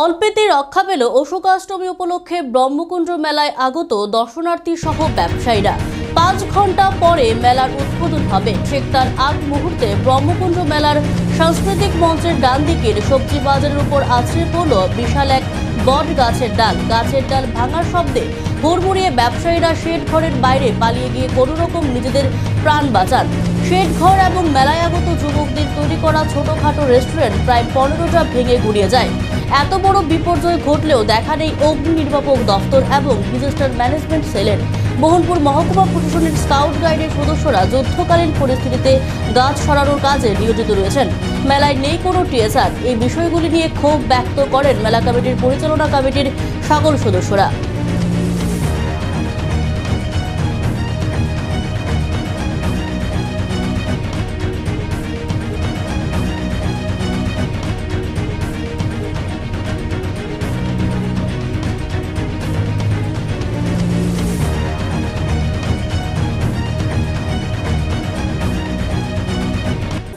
অল্পেতে রক্ষা পেল অশোকাষ্টমী উপলক্ষে ব্রহ্মকুণ্ড মেলায় আগত দর্শনার্থী সহ ব্যবসায়ীরা। পাঁচ ঘণ্টা পরে মেলার উদ্বোধন হবে। ঠিক তার আগ মুহূর্তে ব্রহ্মকুণ্ড মেলার সাংস্কৃতিক মঞ্চের ডান দিকের সবজি বাজারের উপর আছড়ে পড়ল বিশাল এক বট গাছের ডাল। গাছের ডাল ভাঙার শব্দে হুড়মুড়িয়ে ব্যবসায়ীরা শেড ঘরের বাইরে পালিয়ে গিয়ে কোনো রকম নিজেদের প্রাণ বাঁচান। শেড ঘর এবং মেলায় আগত যুবকদের তৈরি করা ছোটখাটো রেস্টুরেন্ট প্রায় পনেরোটা ভেঙে গুড়িয়ে যায়। এত বড় বিপর্যয় ঘটলেও দেখা নেই অগ্নি নির্বাপক দফতর এবং ডিজাস্টার ম্যানেজমেন্ট সেলের। মোহনপুর মহকুমা প্রশাসনের স্কাউট গাইডের সদস্যরা যুদ্ধকালীন পরিস্থিতিতে গাছ সরানোর কাজে নিয়োজিত রয়েছেন। মেলায় নেই কোনো টিএসআর। এই বিষয়গুলি নিয়ে ক্ষোভ ব্যক্ত করেন মেলা কমিটির পরিচালনা কমিটির সকল সদস্যরা।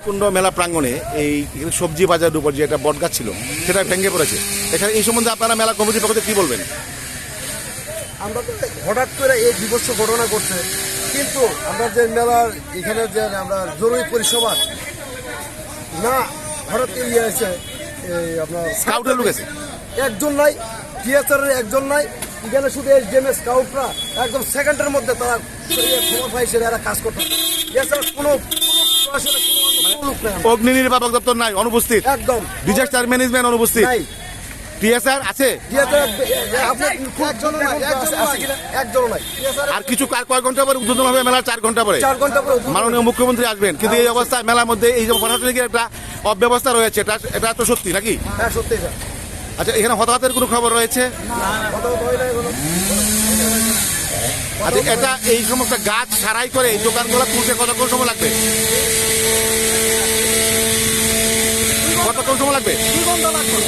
কুণ্ড মেলা প্রাঙ্গণে এই সবজি বাজারের উপর যে একটা বটগাছ ছিল সেটা ভেঙে পড়েছে। এখানে এই সম্বন্ধে আপনারা মেলা কমিটির পক্ষ কি বলবেন? আমরা তো হঠাৎ করে এই বিভৎস ঘটনা করছে কিন্তু আমরা যে মেলার এখানে যে আমরা জরুরি পরিষেবা না হঠাৎ করে ইয়ে আছে এই আপনার স্কাউটের লোক আছে একজন নাই টিএসআরের একজন নাই এখানে শুধু এস ডি স্কাউটরা একদম সেকেন্ডের মধ্যে তারা খবর পাইছে এরা কাজ করতে এছাড়া কোনো কোনো অগ্নি নির্বাপক দপ্তর নাই অনুপস্থিত। একদম। ডিজাস্টার ম্যানেজমেন্ট অনুপস্থিত। টিএসআর আছে? আর কিছু কার কয় ঘণ্টা পরে উদ্বোধন হবে মেলা চার ঘণ্টা পরে। মাননীয় মুখ্যমন্ত্রী আসবেন। কিন্তু এই অবস্থায় মেলার মধ্যে এই যে প্রশাসনিক একটা অব্যবস্থা রয়েছে এটা এটা তো সত্যি নাকি? হ্যাঁ সত্যি স্যার। আচ্ছা এখানে হতাহতের কোনো খবর রয়েছে? হয় আচ্ছা এটা এই সমস্ত গাছ সারাই করে এই দোকানগুলো তুলতে কতক্ষণ সময় লাগবে? কতক্ষণ সময় লাগবে? দু ঘণ্টা লাগবে।